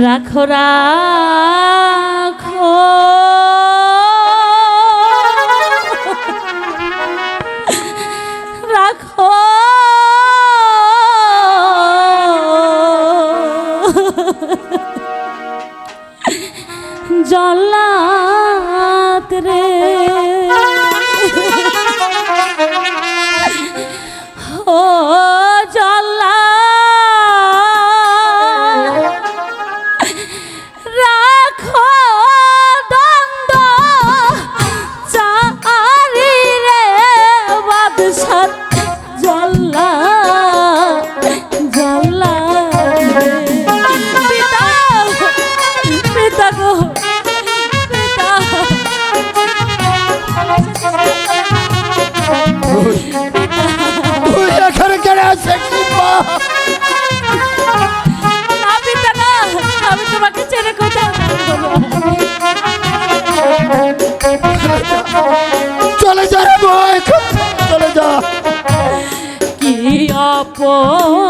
রাখো এখানে কেন আছিস মা না আমি তোমাকে ছেড়ে কোথাও চলে যা চলে যা। কি অপরাধ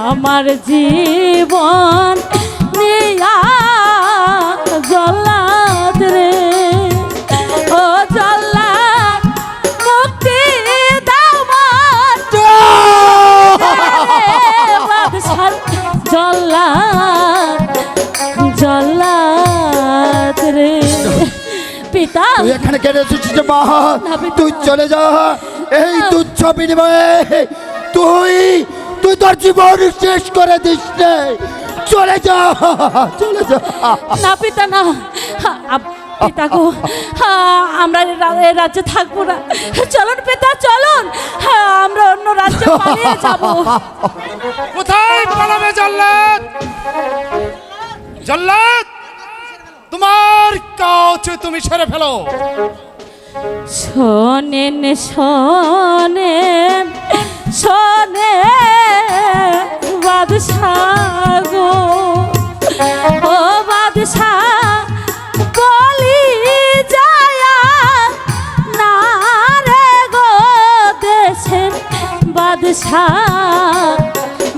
আমার জীবন নিয়া জল্লাদ রে। ও জল্লাদ মুক্তি দাও বাদশার জল্লাদ জল্লাদ রে। পিতা তুই এখানে কেন এসেছিস মা। তুই চলে যা। এই তুচ্ছ বিনিময়ে তুই তুই তোর জীবন শেষ করে দিস নে চলে যা চলে যা। না পিতা না। আপ- পিতা গো আমরা এ রাজ্যে থাকব না। চলুন পিতা চলুন। আমরা অন্য রাজ্যে পালিয়ে যাব। কোথায় পালাবে জল্লাদ? জল্লাদ তোমার কাজ তুমি সেরে ফেলো। শোনেন শোনেন। শোনে বাদশাহ গো। ও বাদশাহ বলি যায়া না রে গো দেশের বাদশাহ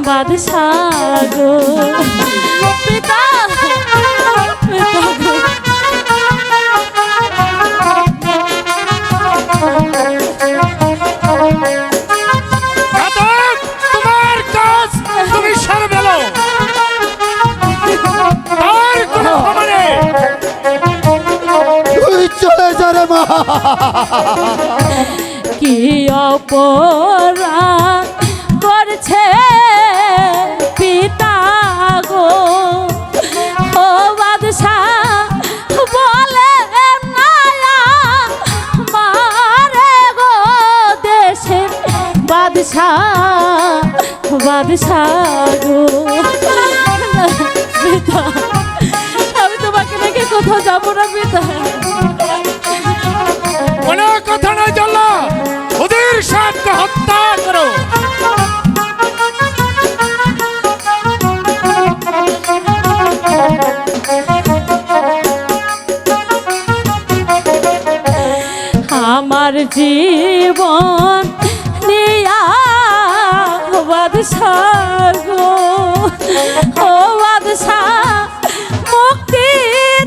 বাদশাহ পিতা পিতা চলে যা রে মা। কি অপরাধ করছে পিতা গো? ও বাদশাহ বলে মারে গো দেশের বাদশাহ বাদশাহ গো। আমি তোমাকে রেখে কোথাও যাব না পিতা। জীবন মুক্তি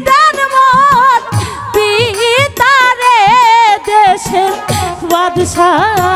দান পিতারে দেশের বাদশাহ